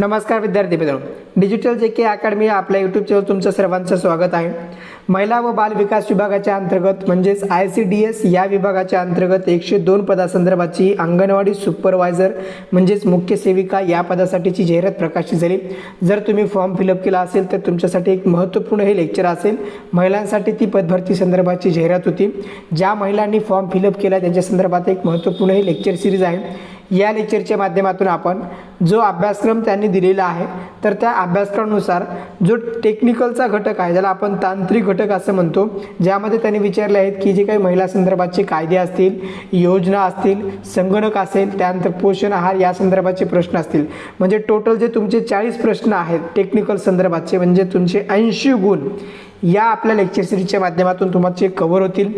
नमस्कार विद्यार्थी मित्रांनो. डिजिटल जे के अकॅडमी आपल्या यूट्यूब चॅनल तुमचं सर्वांचं स्वागत आहे. महिला व बाल विकास विभागाच्या अंतर्गत म्हणजेच आय सी डी एस या विभागाच्या अंतर्गत एकशे दोन पदासंदर्भाची अंगणवाडी सुपरवायझर म्हणजेच मुख्य सेविका या पदासाठीची जाहिरात प्रकाशित झाली. जर तुम्ही फॉर्म फिलअप केला असेल तर तुमच्यासाठी एक महत्त्वपूर्ण हे लेक्चर असेल. महिलांसाठी ती पदभरती संदर्भाची जाहिरात होती. ज्या महिलांनी फॉर्म फिलअप केला त्यांच्या संदर्भात एक महत्त्वपूर्ण हे लेक्चर सिरीज आहे. या लेक्चरच्या माध्यमातून आपण जो अभ्यासक्रम त्यांनी दिलेला आहे तर त्या अभ्यासक्रमानुसार जो टेक्निकलचा घटक आहे ज्याला आपण तांत्रिक घटक असं म्हणतो ज्यामध्ये त्यांनी विचारले आहेत की जे काही महिला संदर्भाचे कायदे असतील योजना असतील संगणक असेल त्यानंतर पोषण आहार या संदर्भाचे प्रश्न असतील. म्हणजे टोटल जे तुमचे चाळीस प्रश्न आहेत टेक्निकल संदर्भाचे म्हणजे तुमचे ऐंशी गुण या आपल्या लेक्चर सिरीजच्या माध्यमातून तुमचे कव्हर होतील.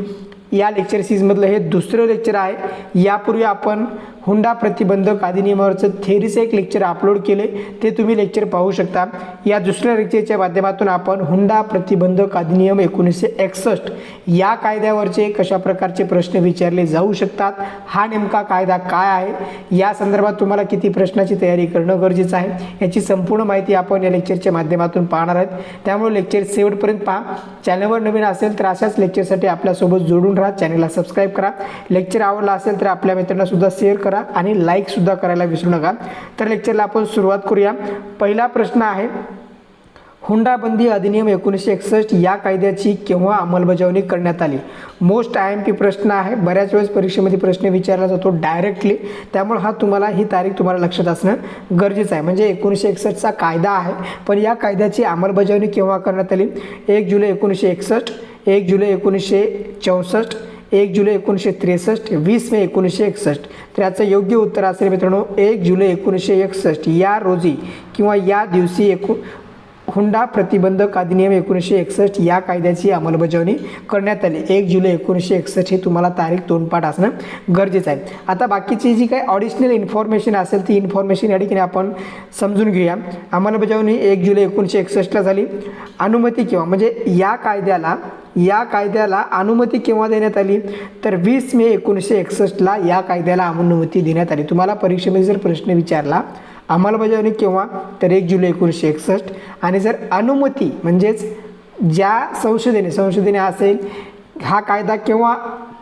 या लेक्चर सीरीजमधलं हे दुसरं लेक्चर आहे. यापूर्वी आपण हुंडा प्रतिबंधक अधिनियमावरचं थेरीचं एक लेक्चर अपलोड केले. ते तुम्ही लेक्चर पाहू शकता. या दुसऱ्या लेक्चरच्या माध्यमातून आपण हुंडा प्रतिबंधक अधिनियम एकोणीसशे एकसष्ट या कायद्यावरचे कशा प्रकारचे प्रश्न विचारले जाऊ शकतात? हा नेमका कायदा काय आहे? या संदर्भात तुम्हाला किती प्रश्नाची तयारी करणं गरजेचं आहे? याची संपूर्ण माहिती आपण या लेक्चरच्या माध्यमातून पाहणार आहेत. त्यामुळे लेक्चर शेवटपर्यंत पहा. चॅनलवर नवीन असेल तर अशाच लेक्चरसाठी आपल्यासोबत जोडून राहा. चॅनलला सबस्क्राईब करा. लेक्चर आवडला असेल तर आपल्या मित्रांना सुद्धा शेअर करा. आणि लाईकसुद्धा करायला विसरू नका. तर लेक्चरला आपण सुरुवात करूया. पहिला प्रश्न आहे हुंडाबंदी अधिनियम एकोणीसशे एकसष्ट या कायद्याची केव्हा अंमलबजावणी करण्यात आली? मोस्ट आय एम पी प्रश्न आहे. बऱ्याच वेळेस परीक्षेमध्ये प्रश्न विचारला जातो डायरेक्टली त्यामुळे हा तुम्हाला ही तारीख तुम्हाला लक्षात असणं गरजेचं आहे. म्हणजे एकोणीसशे एकसष्टचा कायदा आहे पण या कायद्याची अंमलबजावणी केव्हा करण्यात आली? एक जुलै एकोणीसशे एकसष्ट एक जुलै एकोणीसशे चौसष्ट एक जुलै एकोणीसशे त्रेसष्ट वीस मे एकोणीसशे एकसष्ट. तर याचं योग्य उत्तर असेल मित्रांनो एक जुलै एकोणीसशे एकसष्ट. या रोजी किंवा या दिवशी एकू हुंडा प्रतिबंधक अधिनियम एकोणीसशे एकसष्ट या कायद्याची अंमलबजावणी करण्यात आली. एक जुलै एकोणीसशे एकसष्ट ही तुम्हाला तारीख तोंडपाठ असणं गरजेचं आहे. आता बाकीची जी काही ऑडिशनल इन्फॉर्मेशन असेल ती इन्फॉर्मेशन या ठिकाणी आपण समजून घेऊया. अंमलबजावणी एक जुलै एकोणीसशे एकसष्टला झाली. अनुमती किंवा म्हणजे या कायद्याला या कायद्याला अनुमती केव्हा देण्यात आली? तर वीस मे एकोणीसशे एकसष्टला या कायद्याला अनुमती देण्यात आली. तुम्हाला परीक्षेमध्ये जर प्रश्न विचारला अंमलबजावणी केव्हा? तर एक जुलै एकोणीसशे एकसष्ट. आणि जर अनुमती म्हणजेच ज्या संसदेने संसदेने असेल हा कायदा केव्हा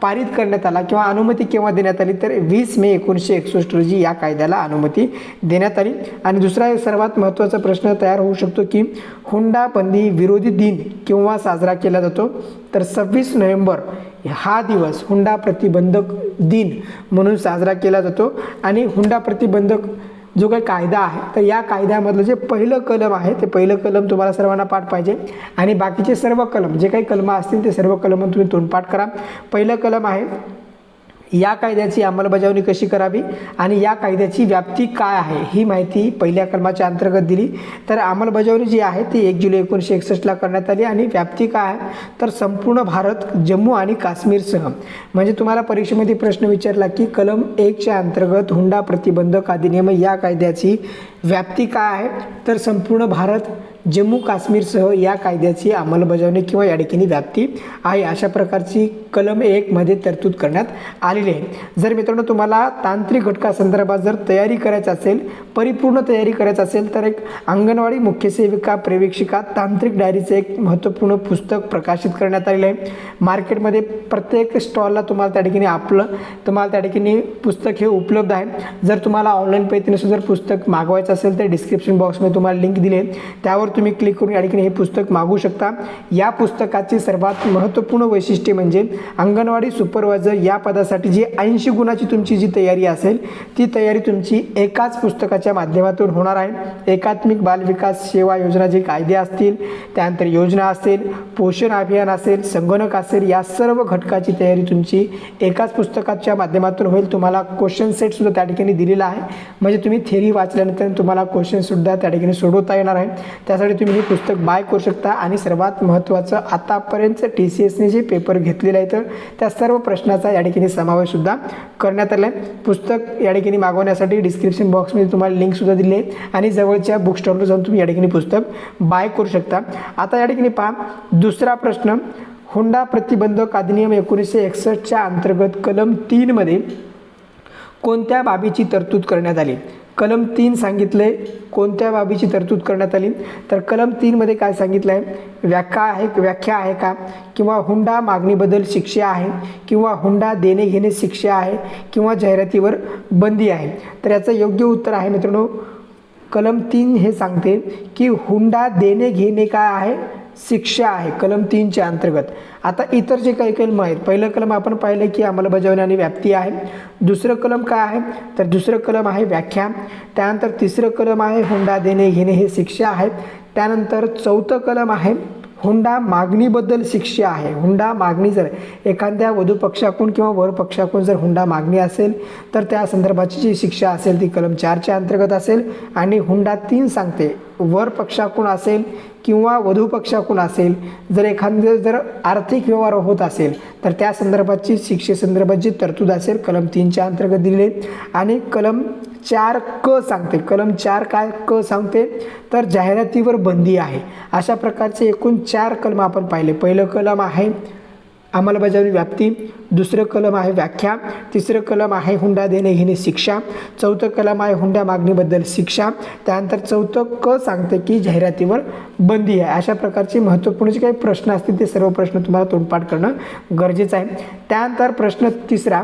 पारित करण्यात आला किंवा अनुमती केव्हा देण्यात आली तर वीस मे एकोणीसशे एकसष्ट रोजी या कायद्याला अनुमती देण्यात आली. आणि दुसरा एक सर्वात महत्त्वाचा प्रश्न तयार होऊ शकतो की हुंडाबंदी विरोधी दिन केव्हा साजरा केला जातो? तर सव्वीस नोव्हेंबर हा दिवस हुंडा प्रतिबंधक दिन म्हणून साजरा केला जातो. आणि हुंडा प्रतिबंधक जो काही कायदा आहे तर या कायद्यामधलं जे पहिलं कलम आहे ते पहिलं कलम तुम्हाला सर्वांना पाठ पाहिजे. आणि बाकीचे सर्व कलम जे काही कलम असतील ते सर्व कलम तुम्ही तोंडपाठ करा. पहिलं कलम आहे या कायद्याची अंमलबजावणी कशी करावी आणि या कायद्याची व्याप्ती काय आहे ही माहिती पहिल्या कलमाच्या अंतर्गत दिली. तर अंमलबजावणी जी आहे ती एक जुलै एकोणीसशे एकसष्टला करण्यात आली आणि व्याप्ती काय आहे? तर संपूर्ण भारत जम्मू आणि काश्मीरसह. म्हणजे तुम्हाला परीक्षेमध्ये प्रश्न विचारला की कलम एकच्या अंतर्गत हुंडा प्रतिबंधक अधिनियम या कायद्याची व्याप्ती काय आहे? तर संपूर्ण भारत जम्मू काश्मीरसह या कायद्याची अंमलबजावणी किंवा या ठिकाणी व्याप्ती आहे अशा प्रकारची कलम एकमध्ये तरतूद करण्यात आलेली आहे. जर मित्रांनो तुम्हाला तांत्रिक घटकासंदर्भात जर तयारी करायची असेल परिपूर्ण तयारी करायची असेल तर एक अंगणवाडी मुख्य सेविका प्रेवेक्षिका तांत्रिक डायरीचं एक महत्त्वपूर्ण पुस्तक प्रकाशित करण्यात आलेलं आहे. मार्केटमध्ये प्रत्येक स्टॉलला तुम्हाला त्या ठिकाणी आपलं तुम्हाला त्या ठिकाणी पुस्तक हे उपलब्ध आहे. जर तुम्हाला ऑनलाईन पद्धतीने सुद्धा जर पुस्तक मागवायचं असेल तर डिस्क्रिप्शन बॉक्समध्ये तुम्हाला लिंक दिली आहे. त्यावर तुम्ही क्लिक करून या ठिकाणी हे पुस्तक मागू शकता. या पुस्तकाचे सर्वात महत्त्वपूर्ण वैशिष्ट्य म्हणजे अंगणवाडी सुपरवायझर या पदासाठी जी ऐंशी गुणाची तुमची जी तयारी असेल ती तयारी तुमची एकाच पुस्तकाच्या माध्यमातून होणार आहे. एकात्मिक बालविकास सेवा योजना जे कायदे असतील त्यानंतर योजना असेल पोषण अभियान असेल संगणक असेल या सर्व घटकाची तयारी तुमची एकाच पुस्तकाच्या माध्यमातून होईल. तुम्हाला क्वेश्चन सेटसुद्धा त्या ठिकाणी दिलेला आहे. म्हणजे तुम्ही थेरी वाचल्यानंतर तुम्हाला क्वेश्चनसुद्धा त्या ठिकाणी सोडवता येणार आहे. त्या त्यासाठी तुम्ही हे पुस्तक बाय करू शकता. आणि सर्वात महत्त्वाचं आतापर्यंत टी सी एसने जे पेपर घेतलेलं आहे तर त्या सर्व प्रश्नाचा या ठिकाणी समावेशसुद्धा करण्यात आला आहे पुस्तक या ठिकाणी मागवण्यासाठी डिस्क्रिप्शन बॉक्समध्ये तुम्हाला लिंकसुद्धा दिली आहे. आणि जवळच्या बुक स्टॉलवर जाऊन तुम्ही या ठिकाणी पुस्तक बाय करू शकता. आता या ठिकाणी पहा दुसरा प्रश्न. हुंडा प्रतिबंधक अधिनियम एकोणीसशे एकसष्टच्या अंतर्गत कलम तीनमध्ये कोणत्या बाबीची तरतूद करण्यात आली? कलम तीन सांगितले कोणत्या बाबीची तरतूद करण्यात आली? तर कलम तीनमध्ये काय सांगितलं आहे व्याख्या आहे व्याख्या आहे का? किंवा हुंडा मागणीबद्दल शिक्षा आहे? किंवा हुंडा देणे घेणे शिक्षा आहे? किंवा जाहिरातीवर बंदी आहे? तर याचं योग्य उत्तर आहे मित्रांनो कलम तीन हे सांगते की हुंडा देणे घेणे काय आहे? शिक्षा आहे कलम तीनच्या अंतर्गत. आता इतर जे काही कलम आहेत पहिलं कलम आपण पाहिलं की अंमलबजावणी आणि व्याप्ती आहे. दुसरं कलम काय आहे? तर दुसरं कलम आहे व्याख्या त्यानंतर तिसरं कलम आहे हुंडा देणे घेणे हे शिक्षा आहे. त्यानंतर चौथं कलम आहे हुंडा मागणीबद्दल शिक्षा आहे. हुंडा मागणी जर एखाद्या वधू पक्षाकडून किंवा वर पक्षाकडून जर हुंडा मागणी असेल तर त्या संदर्भाची जी शिक्षा असेल ती कलम चारच्या अंतर्गत असेल आणि हुंडा तीन सांगते. वर पक्षाकडून असेल किंवा वधू कोण असेल जर एखादं जर आर्थिक व्यवहार होत असेल तर त्या संदर्भाची शिक्षेसंदर्भात जी तरतूद असेल कलम तीनच्या अंतर्गत दिले आणि कलम चार क सांगते. कलम चार काय क सांगते? तर जाहिरातीवर बंदी आहे. अशा प्रकारचे एकूण चार कलम आपण पाहिले. पहिलं कलम आहे अंमलबजावणी व्याप्ती. दुसरं कलम आहे व्याख्या. तिसरं कलम आहे हुंडा देणे घेणे शिक्षा. चौथं कलम आहे हुंडा मागणीबद्दल शिक्षा. त्यानंतर चौथं क सांगते की जाहिरातीवर बंदी आहे. अशा प्रकारचे महत्त्वपूर्ण जे काही प्रश्न असतील ते सर्व प्रश्न तुम्हाला तोंडपाठ करणं गरजेचं आहे. त्यानंतर प्रश्न तिसरा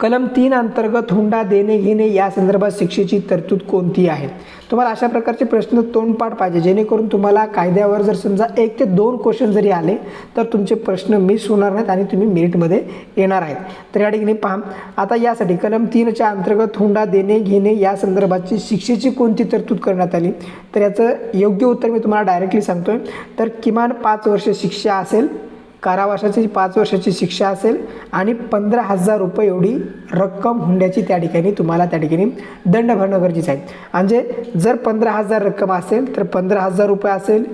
कलम तीन अंतर्गत हुंडा देणे घेणे या संदर्भात शिक्षेची तरतूद कोणती आहे? तुम्हाला अशा प्रकारचे प्रश्न तोंडपाठ पाहिजे जेणेकरून तुम्हाला कायद्यावर जर समजा एक ते दोन क्वेश्चन जरी आले तर तुमचे प्रश्न मिस होणार नाहीत आणि तुम्ही मेरिटमध्ये येणार आहेत. तर या ठिकाणी पहा. आता यासाठी कलम तीनच्या अंतर्गत हुंडा देणे घेणे या संदर्भाची शिक्षेची कोणती तरतूद करण्यात आली? तर याचं योग्य उत्तर मी तुम्हाला डायरेक्टली सांगतोय. तर किमान पाच वर्ष शिक्षा असेल कारावासाची पाच वर्षाची शिक्षा असेल आणि पंधरा हजार रुपये एवढी रक्कम हुंड्याची त्या ठिकाणी तुम्हाला त्या ठिकाणी दंड भरणं गरजेचं आहे. म्हणजे जर पंधरा हजार रक्कम असेल तर पंधरा हजार रुपये असेल.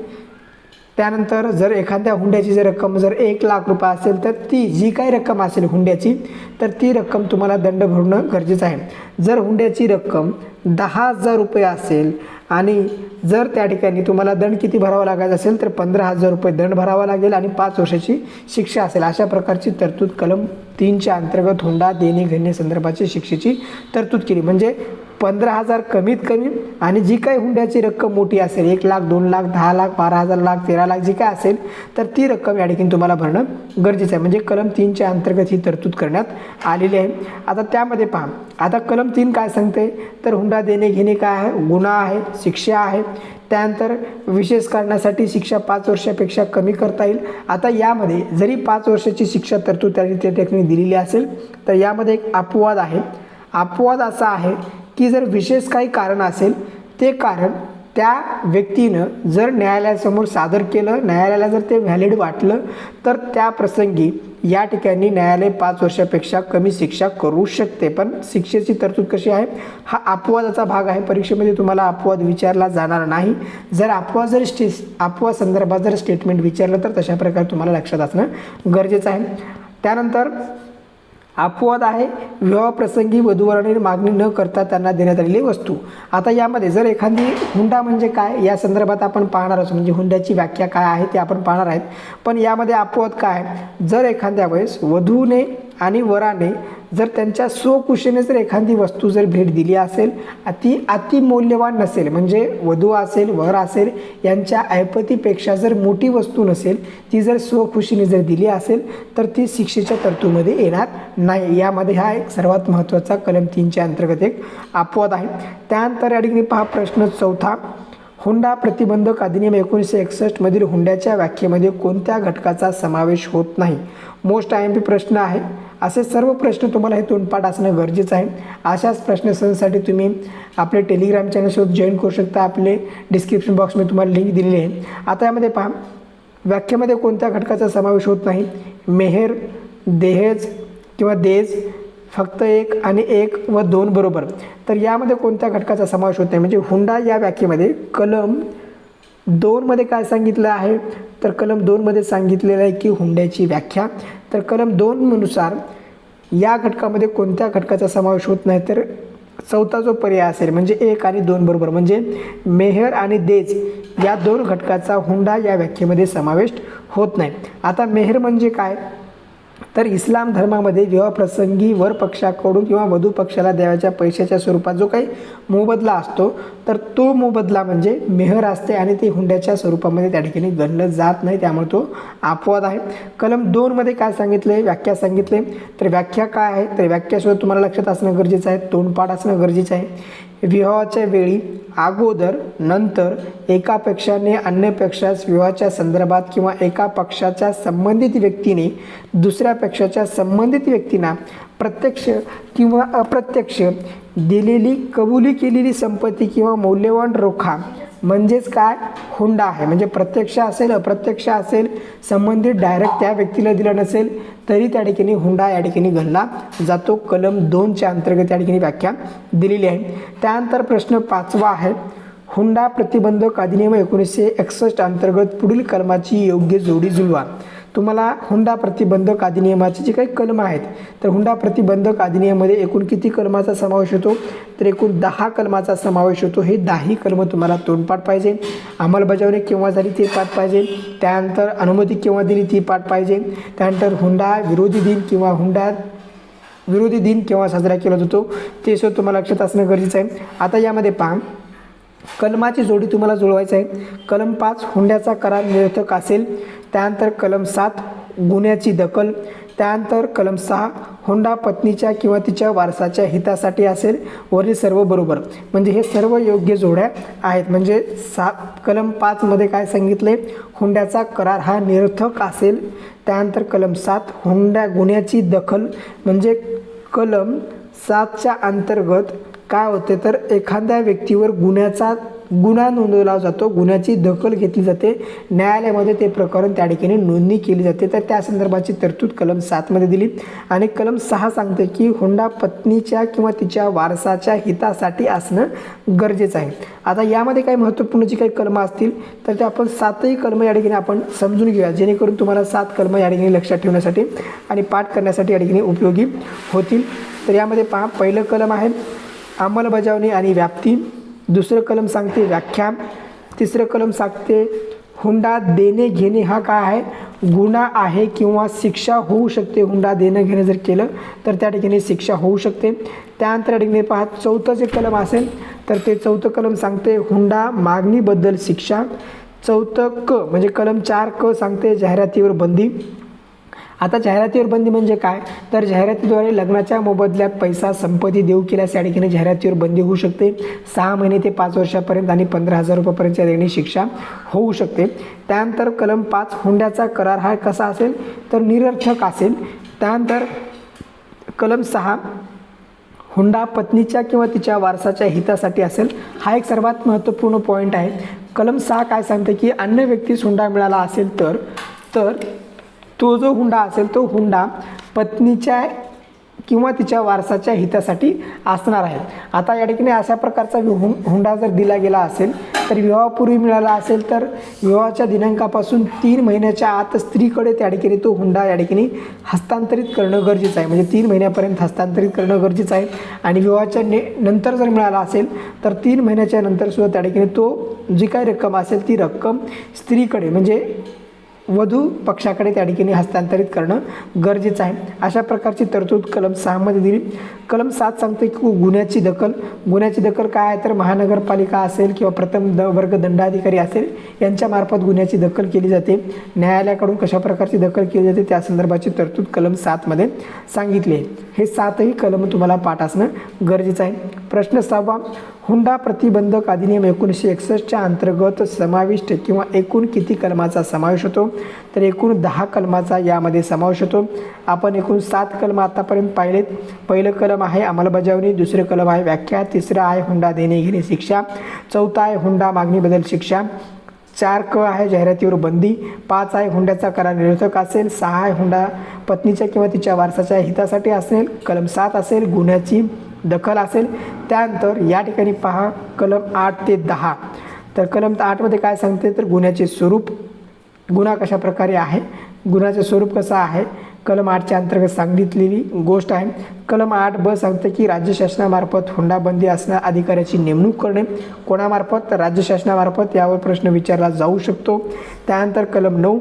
त्यानंतर जर एखाद्या हुंड्याची जर रक्कम जर एक लाख रुपये असेल तर ती जी काही रक्कम असेल हुंड्याची तर ती रक्कम तुम्हाला दंड भरणं गरजेचं आहे. जर हुंड्याची रक्कम दहा हजार रुपये असेल आणि जर त्या ठिकाणी तुम्हाला दंड किती भरावा लागायचा असेल तर पंधरा हजार रुपये दंड भरावा लागेल आणि पाच वर्षाची शिक्षा असेल. अशा प्रकारची तरतूद कलम तीनच्या अंतर्गत हुंडा देणे घेणे संदर्भाची शिक्षेची तरतूद केली. म्हणजे पंधरा हजार कमीत कमी आणि जी काही हुंड्याची रक्कम मोठी असेल एक लाख दोन लाख दहा लाख बारा हजार लाख तेरा लाख जी काय असेल तर ती रक्कम या ठिकाणी तुम्हाला भरणं गरजेचं आहे. म्हणजे कलम तीनच्या अंतर्गत ही तरतूद करण्यात आलेली आहे. आता त्यामध्ये पहा. आता कलम तीन काय सांगते तर हुंडा देणे घेणे काय आहे? गुन्हा आहे शिक्षा आहे त्यानंतर विशेष कारणासाठी शिक्षा पाच वर्षापेक्षा कमी करता येईल. आता यामध्ये जरी पाच वर्षाची शिक्षा तरतूद त्यांनी त्या ठिकाणी दिलेली असेल तर यामध्ये एक अपवाद आहे. अपवाद असा आहे की जर विशेष काही कारण असेल ते कारण त्या व्यक्तीनं जर न्यायालयासमोर सादर केलं न्यायालयाला जर ते व्हॅलिड वाटलं तर त्या प्रसंगी या ठिकाणी न्यायालय पाच वर्षापेक्षा कमी शिक्षा करू शकते. पण शिक्षेची तरतूद कशी आहे? हा अपवादाचा भाग आहे. परीक्षेमध्ये तुम्हाला अपवाद विचारला जाणार नाही. जर अपवाद जर स्टे अपवाद संदर्भात जर स्टेटमेंट विचारलं तर तशा प्रकारे तुम्हाला लक्षात असणं गरजेचं आहे. त्यानंतर अपवाद आहे. विवाहप्रसंगी वधूवरांनी मागणी न करता त्यांना देण्यात आलेली वस्तू. आता यामध्ये जर एखादी हुंडा म्हणजे काय? या संदर्भात आपण पाहणार असू म्हणजे हुंड्याची व्याख्या काय आहे ते आपण पाहणार आहेत. पण यामध्ये अपवाद काय? जर एखाद्या वेळेस वधूने आणि वराने जर त्यांच्या स्वकुशीने जर एखादी वस्तू जर भेट दिली असेल ती अतिमौल्यवान नसेल म्हणजे वधू असेल वर असेल यांच्या ऐपतीपेक्षा जर मोठी वस्तू नसेल ती जर स्वखुशीने जर दिली असेल तर ती शिक्षेच्या तरतूमध्ये येणार नाही. यामध्ये हा एक सर्वात महत्त्वाचा कलम तीनच्या अंतर्गत एक अपवाद आहे. त्यानंतर या ठिकाणी पहा प्रश्न चौथा. हुंडा प्रतिबंधक अधिनियम एकोणीसशे एकसष्टमधील हुंड्याच्या व्याख्येमध्ये कोणत्या घटकाचा समावेश होत नाही? मोस्ट आय एम पी प्रश्न आहे. असे सर्व प्रश्न तुम्हाला हे तोंडपाठ असणं गरजेचं आहे. अशाच प्रश्नसंसाठी तुम्ही आपले टेलिग्राम चॅनलसोबत जॉईन करू शकता. आपले डिस्क्रिप्शन बॉक्समध्ये तुम्हाला लिंक दिलेली आहे. आता यामध्ये पहा. व्याख्येमध्ये कोणत्या घटकाचा समावेश होत नाही? मेहेर देहेज किंवा देज फक्त एक आणि एक व दोन बरोबर. तर यामध्ये कोणत्या घटकाचा समावेश होत नाही? म्हणजे हुंडा या व्याख्येमध्ये कलम दोनमध्ये काय सांगितलं आहे? तर कलम दोनमध्ये सांगितलेलं आहे की हुंड्याची व्याख्या. तर कलम दोननुसार या घटकामध्ये कोणत्या घटकाचा समावेश होत नाही? तर चौथा जो पर्याय असेल म्हणजे एक आणि दोन बरोबर म्हणजे मेहर आणि देज या दोन घटकाचा हुंडा या व्याख्येमध्ये समावेश होत नाही. आता मेहर म्हणजे काय? तर इस्लाम धर्मामध्ये विवाहप्रसंगी वर पक्षाकडून किंवा वधू पक्षाला द्यावयाच्या पैशाच्या स्वरूपात जो काही मोबदला असतो तर तो मोबदला म्हणजे मेहर असते आणि ते हुंड्याच्या स्वरूपामध्ये त्या ठिकाणी गणलं जात नाही. त्यामुळे तो अपवाद आहे. कलम दोनमध्ये काय सांगितले व्याख्या सांगितले तर व्याख्या काय आहे? तर व्याख्यासुद्धा तुम्हाला लक्षात असणं गरजेचं आहे. तोंडपाठ असणं गरजेचं आहे. विवाहाच्या वेळी अगोदर नंतर एका पक्षाने अन्य पक्षास विवाहाच्या संदर्भात किंवा एका पक्षाच्या संबंधित व्यक्तीने दुसऱ्या पक्षाच्या संबंधित व्यक्तींना प्रत्यक्ष किंवा अप्रत्यक्ष दिलेली कबुली केलेली संपत्ती किंवा मौल्यवान रोखा म्हणजेच काय? हुंडा आहे. म्हणजे प्रत्यक्ष असेल अप्रत्यक्ष असेल संबंधित डायरेक्ट त्या व्यक्तीला दिला नसेल तरी त्या ठिकाणी हुंडा या ठिकाणी घालला जातो कलम दोनच्या अंतर्गत त्या ठिकाणी व्याख्या दिलेली आहे. त्यानंतर प्रश्न पाचवा आहे. हुंडा प्रतिबंधक अधिनियम एकोणीसशे एकसष्ट अंतर्गत पुढील कलमाची योग्य जोडी जुळवा. तुम्हाला हुंडा प्रतिबंधक अधिनियमाचे जे काही कलम आहेत तर हुंडा प्रतिबंधक अधिनियमामध्ये एकूण किती कलमाचा समावेश होतो? तर एकूण दहा कलमाचा समावेश होतो. हे दहाही कलमं तुम्हाला तोंडपाठ पाहिजे अंमलबजावणी केव्हा झाली ते पाठ पाहिजे त्यानंतर अनुमती केव्हा दिली ती पाठ पाहिजे त्यानंतर हुंडा विरोधी दिन किंवा हुंडा विरोधी दिन केव्हा साजरा केला जातो ते सुद्धा तुम्हाला लक्षात असणं गरजेचं आहे. आता यामध्ये पहा कलमाची जोडी तुम्हाला जुळवायचं आहे. कलम पाच हुंड्याचा करार निरर्थक असेल त्यानंतर कलम सात गुन्ह्याची दखल. त्यानंतर कलम सहा हुंडा पत्नीच्या किंवा तिच्या वारसाच्या हितासाठी असेल. वरील सर्व बरोबर. म्हणजे हे सर्व योग्य जोड्या आहेत. म्हणजे सात कलम पाचमध्ये काय सांगितले हुंड्याचा करार हा निरर्थक असेल. त्यानंतर कलम सात हुंड्या गुन्ह्याची दखल. म्हणजे कलम सातच्या अंतर्गत काय होते? तर एखाद्या व्यक्तीवर गुन्ह्याचा गुन्हा नोंदवला जातो. गुन्ह्याची दखल घेतली जाते. न्यायालयामध्ये ते प्रकरण त्या ठिकाणी नोंदणी केली जाते. तर त्या संदर्भाची तरतूद कलम सातमध्ये दिली. आणि कलम सहा सांगते की हुंडा पत्नीच्या किंवा तिच्या वारसाच्या हितासाठी असणं गरजेचं आहे. आता यामध्ये काही महत्त्वपूर्ण जी काही कलमं असतील तर ते आपण सातही कलमं या ठिकाणी आपण समजून घेऊया. जेणेकरून तुम्हाला सात कलमं या ठिकाणी लक्षात ठेवण्यासाठी आणि पाठ करण्यासाठी या ठिकाणी उपयोगी होतील. तर यामध्ये पहा पहिलं कलम आहे अंमलबजावणी आणि व्याप्ती. दुसरं कलम सांगते व्याख्या तिसरं कलम सांगते हुंडा देणे घेणे हा काय आहे? गुन्हा आहे किंवा शिक्षा होऊ शकते. हुंडा देणं घेणं जर केलं तर त्या ठिकाणी शिक्षा होऊ शकते. त्यानंतर ठिकाणी पहा चौथं जे कलम असेल तर ते चौथं कलम सांगते हुंडा मागणीबद्दल शिक्षा. चौथं क म्हणजे कलम चार क सांगते जाहिरातीवर बंदी. आता जाहिरातीवर बंदी म्हणजे काय? तर जाहिरातीद्वारे लग्नाच्या मोबदल्यात पैसा संपत्ती देऊ केल्यास या ठिकाणी जाहिरातीवर बंदी होऊ शकते. सहा महिने ते पाच वर्षापर्यंत आणि पंधरा हजार रुपयापर्यंतच्या देणी शिक्षा होऊ शकते. त्यानंतर कलम पाच हुंड्याचा करार हा कसा असेल? तर निरर्थक असेल. त्यानंतर कलम सहा हुंडा पत्नीच्या किंवा तिच्या वारसाच्या हितासाठी असेल. हा एक सर्वात महत्त्वपूर्ण पॉईंट आहे. कलम सहा काय सांगते की अन्य व्यक्तीस हुंडा मिळाला असेल तर तर तो जो हुंडा असेल तो हुंडा पत्नीच्या किंवा तिच्या वारसाच्या हितासाठी असणार आहे. आता या ठिकाणी अशा प्रकारचा हु हुंडा जर दिला गेला असेल तर विवाहापूर्वी मिळाला असेल तर विवाहाच्या दिनांकापासून तीन महिन्याच्या आत स्त्रीकडे त्या ठिकाणी तो हुंडा या ठिकाणी हस्तांतरित करणं गरजेचं आहे. म्हणजे तीन महिन्यापर्यंत हस्तांतरित करणं गरजेचं आहे. आणि विवाहाच्या ने नंतर जर मिळाला असेल तर तीन महिन्याच्या नंतरसुद्धा त्या ठिकाणी तो जी काही रक्कम असेल ती रक्कम स्त्रीकडे म्हणजे वधू पक्षाकडे त्या ठिकाणी हस्तांतरित करणं गरजेचं आहे. अशा प्रकारची तरतूद कलम सहामध्ये दिली. कलम सात सांगते की गुन्ह्याची दखल. गुन्ह्याची दखल काय आहे? तर महानगरपालिका असेल किंवा प्रथम द वर्ग दंडाधिकारी असेल यांच्यामार्फत गुन्ह्याची दखल केली जाते. न्यायालयाकडून कशा प्रकारची दखल केली जाते? त्या संदर्भाची तरतूद कलम सातमध्ये सांगितली आहे. हे सातही कलम तुम्हाला पाठ असणं गरजेचं आहे. प्रश्न सहावा. हुंडा प्रतिबंधक अधिनियम एकोणीसशे एकसष्टच्या अंतर्गत समाविष्ट किंवा एकूण किती कलमाचा समावेश होतो? तर एकूण दहा कलमाचा यामध्ये समावेश होतो. आपण एकूण सात कलम आतापर्यंत पाहिलेत. पहिलं कलम आहे अंमलबजावणी दुसरं कलम आहे व्याख्या तिसरं आहे हुंडा देणे घेणे शिक्षा चौथा आहे हुंडा मागणीबद्दल शिक्षा चार क आहे जाहिरातीवर बंदी पाच आहे हुंड्याचा करार निरर्थक असेल सहा आहे हुंडा पत्नीच्या किंवा तिच्या वारसाच्या हितासाठी असेल कलम सात असेल गुन्ह्याची दखल असेल. त्यानंतर या ठिकाणी पहा कलम आठ ते दहा. तर कलम आठमध्ये काय सांगते? तर गुन्ह्याचे स्वरूप. गुन्हा कशा प्रकारे आहे? गुन्ह्याचे स्वरूप कसं आहे? कलम आठच्या अंतर्गत सांगितलेली गोष्ट आहे. कलम आठ ब सांगते की राज्य शासनामार्फत हुंडाबंदी असणार अधिकाऱ्याची नेमणूक करणे. कोणामार्फत? तर राज्य शासनामार्फत यावर प्रश्न विचारला जाऊ शकतो. त्यानंतर कलम नऊ.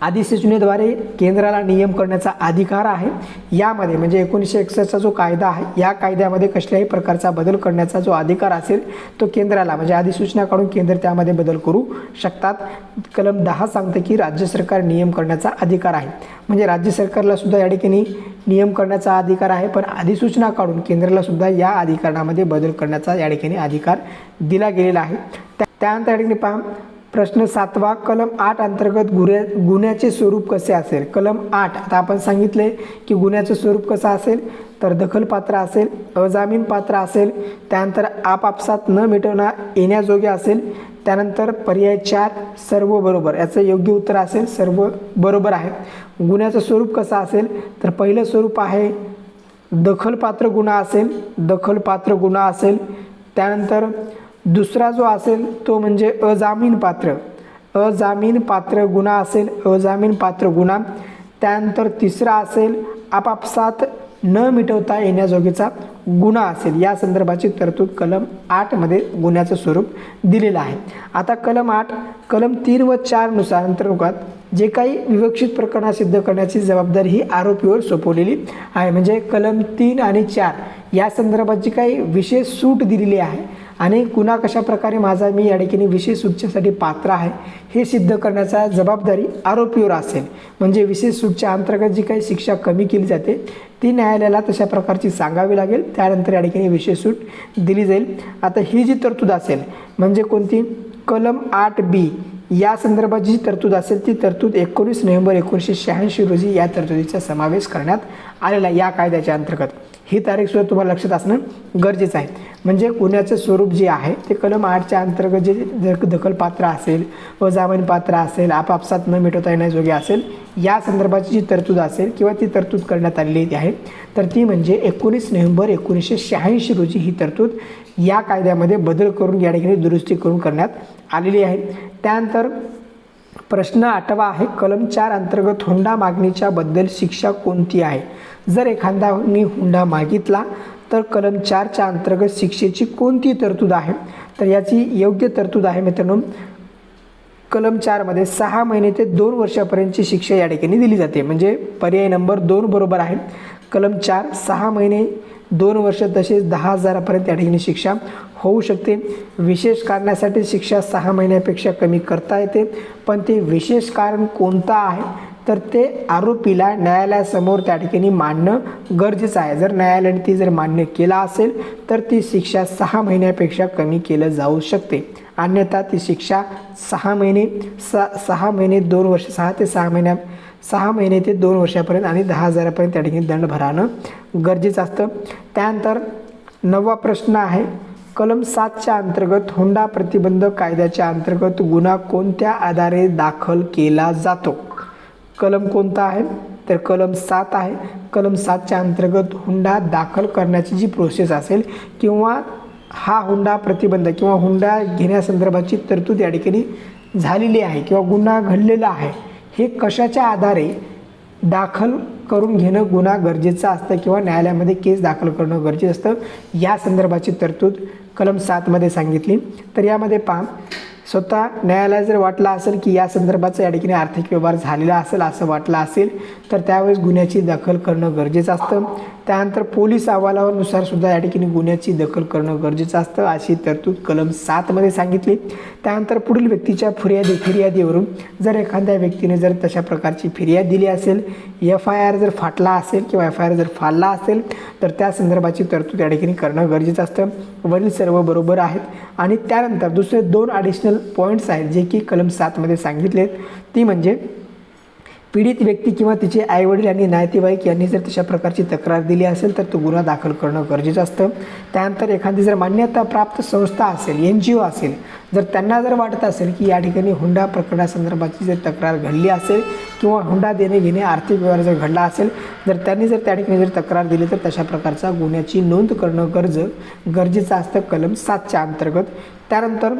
अधिसूचनेद्वारे केंद्राला नियम करण्याचा अधिकार आहे. यामध्ये म्हणजे एकोणीसशे एकसष्टचा जो कायदा आहे या कायद्यामध्ये कसल्याही प्रकारचा बदल करण्याचा जो अधिकार असेल तो केंद्राला म्हणजे अधिसूचना काढून केंद्र त्यामध्ये बदल करू शकतात. कलम दहा सांगते की राज्य सरकार नियम करण्याचा अधिकार आहे. म्हणजे राज्य सरकारला सुद्धा या ठिकाणी नियम करण्याचा अधिकार आहे पण अधिसूचना काढून केंद्राला सुद्धा या अधिकारामध्ये बदल करण्याचा या ठिकाणी अधिकार दिला गेलेला आहे. त्या- त्यानंतर या ठिकाणी पहा प्रश्न सातवा कलम आठ अंतर्गत गुन्ह्या गुन्ह्याचे स्वरूप कसे असेल? कलम आठ आता आपण सांगितले की गुन्ह्याचं स्वरूप कसं असेल? तर दखलपात्र असेल अजामीन पात्र असेल त्यानंतर आपापसात न मिटवता येण्याजोगे असेल त्यानंतर पर्याय चार सर्व बरोबर याचं योग्य उत्तर असेल सर्व बरोबर आहे. गुन्ह्याचं स्वरूप कसं असेल? तर पहिलं स्वरूप आहे दखलपात्र गुन्हा असेल दखलपात्र गुन्हा असेल त्यानंतर दुसरा जो असेल तो म्हणजे अजामीन पात्र. अजामीन पात्र गुन्हा असेल अजामीन पात्र गुन्हा. त्यानंतर तिसरा असेल आपापसात न मिटवता येण्याजोगीचा गुन्हा असेल. या संदर्भाची तरतूद कलम आठमध्ये गुन्ह्याचं स्वरूप दिलेलं आहे. आता कलम आठ कलम तीन व चारनुसार अंतर्गत जे काही विवक्षित प्रकरणा सिद्ध करण्याची जबाबदारी ही आरोपीवर सोपवलेली आहे. म्हणजे कलम तीन आणि चार या संदर्भात जी काही विशेष सूट दिलेली आहे आणि कुणा कशा प्रकारे माझा मी या ठिकाणी विशेष सूटच्यासाठी पात्र आहे हे सिद्ध करण्याचा जबाबदारी आरोपीवर असेल. म्हणजे विशेष सूटच्या अंतर्गत जी काही शिक्षा कमी केली जाते ती न्यायालयाला तशा प्रकारची सांगावी लागेल. त्यानंतर या ठिकाणी विशेष सूट दिली जाईल. आता ही जी तरतूद असेल म्हणजे कोणती? कलम आठ बी. या संदर्भात जी तरतूद असेल ती तरतूद एकोणीस नोव्हेंबर एकोणीसशे शहाऐंशी रोजी या तरतुदीचा समावेश करण्यात आलेला या कायद्याच्या अंतर्गत. ही तारीखसुद्धा तुम्हाला लक्षात असणं गरजेचं आहे. म्हणजे गुन्ह्याचं स्वरूप जे आहे ते कलम आठच्या अंतर्गत जे दख दखलपात्र असेल व जामीन पात्र असेल आपापसात न मिटवता येण्याजोगे असेल या संदर्भाची जी तरतूद असेल किंवा ती तरतूद करण्यात आलेली आहे तर ती म्हणजे एकोणीस नोव्हेंबर एकोणीसशे शहाऐंशी रोजी ही तरतूद या कायद्यामध्ये बदल करून या ठिकाणी दुरुस्ती करून करण्यात आलेली आहे. त्यानंतर प्रश्न आठवा आहे कलम चार अंतर्गत हुंडा मागणीच्या बद्दल शिक्षा कोणती आहे? जर एखाद्याने हुंडा मागितला तर कलम चारच्या अंतर्गत शिक्षेची कोणती तरतूद आहे? तर याची योग्य तरतूद आहे मित्रांनो. कलम चारमध्ये सहा महिने ते दोन वर्षापर्यंतची शिक्षा या ठिकाणी दिली जाते. म्हणजे पर्याय नंबर दोन बरोबर आहे. कलम चार सहा महिने दोन वर्ष तसेच दहा हजारापर्यंत या ठिकाणी शिक्षा होऊ शकते. विशेष कारणासाठी शिक्षा सहा महिन्यापेक्षा कमी करता येते. पण ते विशेष कारण कोणतं आहे? तर ते आरोपीला न्यायालयासमोर त्या ठिकाणी मांडणं गरजेचं आहे. जर न्यायालयाने ती जर मान्य केला असेल तर ती शिक्षा सहा महिन्यापेक्षा कमी केलं जाऊ शकते. अन्यथा ती शिक्षा सहा महिने सा सहा महिने दोन वर्ष सहा ते सहा महिन्या सहा महिने ते दोन वर्षापर्यंत आणि दहा हजारापर्यंत त्या ठिकाणी दंड भराणं गरजेचं असतं. त्यानंतर नववा प्रश्न आहे कलम सातच्या अंतर्गत हुंडा प्रतिबंध कायद्याच्या अंतर्गत गुन्हा कोणत्या आधारे दाखल केला जातो? कलम कोणता आहे? तर कलम सात आहे. कलम सातच्या अंतर्गत हुंडा दाखल करण्याची जी प्रोसेस असेल किंवा हा हुंडा प्रतिबंध किंवा हुंडा घेण्यासंदर्भाची तरतूद या ठिकाणी झालेली आहे किंवा गुन्हा घडलेला आहे हे कशाच्या आधारे दाखल करून घेणं गुन्हा गरजेचं असतं किंवा न्यायालयामध्ये केस दाखल करणं गरजेचं असतं? या संदर्भाची तरतूद कलम सातमध्ये सांगितली. तर यामध्ये पहा स्वतः न्यायालय जर वाटला असेल की या संदर्भाचा या ठिकाणी आर्थिक व्यवहार झालेला असेल असं वाटलं असेल तर त्यावेळेस गुन्ह्याची दखल करणं गरजेचं असतं. त्यानंतर पोलीस अहवालानुसार सुद्धा या ठिकाणी गुन्ह्याची दखल करणं गरजेचं असतं अशी तरतूद कलम सातमध्ये सांगितली. त्यानंतर पुढील व्यक्तीच्या फिर्यादी फिर्यादीवरून जर एखाद्या व्यक्तीने जर तशा प्रकारची फिर्याद दिली असेल एफ आय आर जर फाटला असेल किंवा एफ आय आर जर फाडला असेल तर त्या संदर्भाची तरतूद या ठिकाणी करणं गरजेचं असतं. वरील सर्व बरोबर आहेत. आणि त्यानंतर दुसरे दोन ॲडिशनल पॉईंट्स आहेत जे की कलम सातमध्ये सांगितलेत. ती म्हणजे पीडित व्यक्ती किंवा तिचे आईवडील आणि नातेवाईक यांनी जर तशा प्रकारची तक्रार दिली असेल तर तो गुन्हा दाखल करणं गरजेचं असतं. त्यानंतर एखादी जर मान्यता प्राप्त संस्था असेल एन जी ओ असेल जर त्यांना जर वाटत असेल की या ठिकाणी हुंडा प्रकरणासंदर्भाची जर तक्रार घडली असेल किंवा हुंडा देणे घेणे आर्थिक व्यवहार जर घडला असेल जर त्यांनी जर त्या ठिकाणी जर तक्रार दिली तर तशा प्रकारचा गुन्ह्याची नोंद करणं गरज गरजेचं असतं कलम सातच्या अंतर्गत. त्यानंतर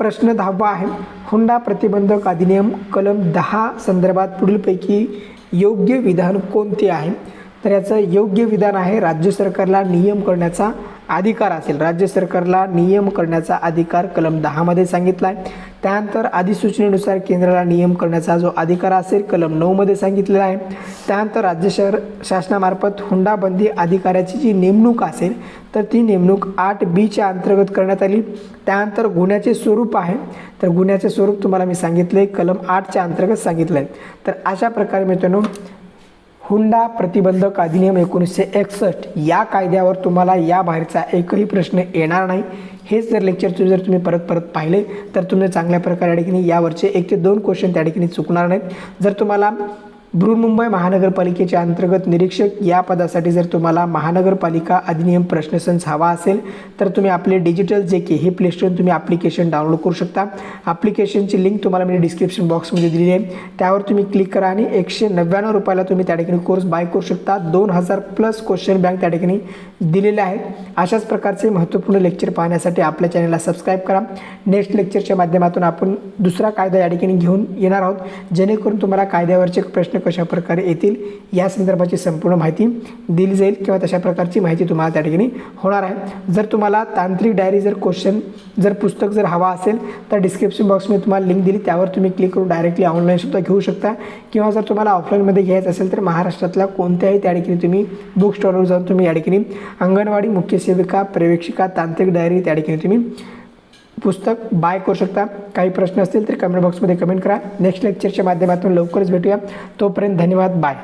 प्रश्न दहावा आहे. हुंडा प्रतिबंधक अधिनियम कलम दहा संदर्भात पुढीलपैकी योग्य विधान कोणते आहे? तर याचं योग्य विधान आहे राज्य सरकारला नियम करण्याचा अधिकार असेल. राज्य सरकारला नियम करण्याचा अधिकार कलम दहामध्ये सांगितला आहे त्यानंतर अधिसूचनेनुसार केंद्राला नियम करण्याचा जो अधिकार असेल कलम नऊमध्ये सांगितलेला आहे. त्यानंतर राज्य शहर शासनामार्फत हुंडाबंदी अधिकाऱ्याची जी नेमणूक असेल तर ती नेमणूक आठ बीच्या अंतर्गत करण्यात आली. त्यानंतर गुन्ह्याचे स्वरूप आहे. तर गुन्ह्याचे स्वरूप तुम्हाला मी सांगितले कलम आठच्या अंतर्गत सांगितलं आहे तर अशा प्रकारे मित्रांनो हुंडा प्रतिबंधक अधिनियम एकोणीसशे एकसष्ट या कायद्यावर तुम्हाला या बाहेरचा एकही प्रश्न येणार नाही. हेच जर लेक्चर तुम्ही जर तुम्ही परत परत पाहिले तर तुम्ही चांगल्या प्रकारे या ठिकाणी यावरचे एक ते दोन क्वेश्चन त्या ठिकाणी चुकणार नाहीत. जर तुम्हाला बृहन्मुंबई महानगरपालिकेच्या अंतर्गत निरीक्षक या पदासाठी जर तुम्हाला महानगरपालिका अधिनियम प्रश्नसंच हवा असेल तर तुम्ही आपले डिजिटल जे के हे प्ले तुम्ही ॲप्लिकेशन डाउनलोड करू शकता. ॲप्लिकेशनची लिंक तुम्हाला मी डिस्क्रिप्शन बॉक्समध्ये दिलेली आहे. त्यावर तुम्ही क्लिक करा आणि एकशे नव्याण्णव रुपयाला तुम्ही त्या ठिकाणी कोर्स बाय करू शकता. दोन हजार प्लस क्वेश्चन बँक त्या ठिकाणी दिलेले आहेत. अशाच प्रकारचे महत्त्वपूर्ण लेक्चर पाहण्यासाठी आपल्या चॅनलला सबस्क्राईब करा. नेक्स्ट लेक्चरच्या माध्यमातून आपण दुसरा कायदा या ठिकाणी घेऊन येणार आहोत. जेणेकरून तुम्हाला कायद्यावरचे प्रश्न कशा प्रकारे येतील या संदर्भाची संपूर्ण माहिती दिली जाईल किंवा तशा प्रकारची माहिती तुम्हाला त्या ठिकाणी होणार आहे. जर तुम्हाला तांत्रिक डायरी जर क्वेश्चन जर पुस्तक जर हवा असेल तर डिस्क्रिप्शन बॉक्समध्ये तुम्हाला लिंक दिली त्यावर तुम्ही क्लिक करून डायरेक्टली ऑनलाईन सुद्धा घेऊ शकता. किंवा जर तुम्हाला ऑफलाईनमध्ये घ्यायचं असेल तर महाराष्ट्रातल्या कोणत्याही त्या ठिकाणी तुम्ही बुक स्टॉलवर जाऊन तुम्ही या ठिकाणी अंगणवाडी मुख्य सेविका पर्यवेक्षिका तांत्रिक डायरी त्या ठिकाणी तुम्ही पुस्तक बाय करू शकता. काही प्रश्न असतील तर कमेंट बॉक्समध्ये कमेंट करा. नेक्स्ट लेक्चरच्या माध्यमातून लवकरच भेटूया. तोपर्यंत धन्यवाद. बाय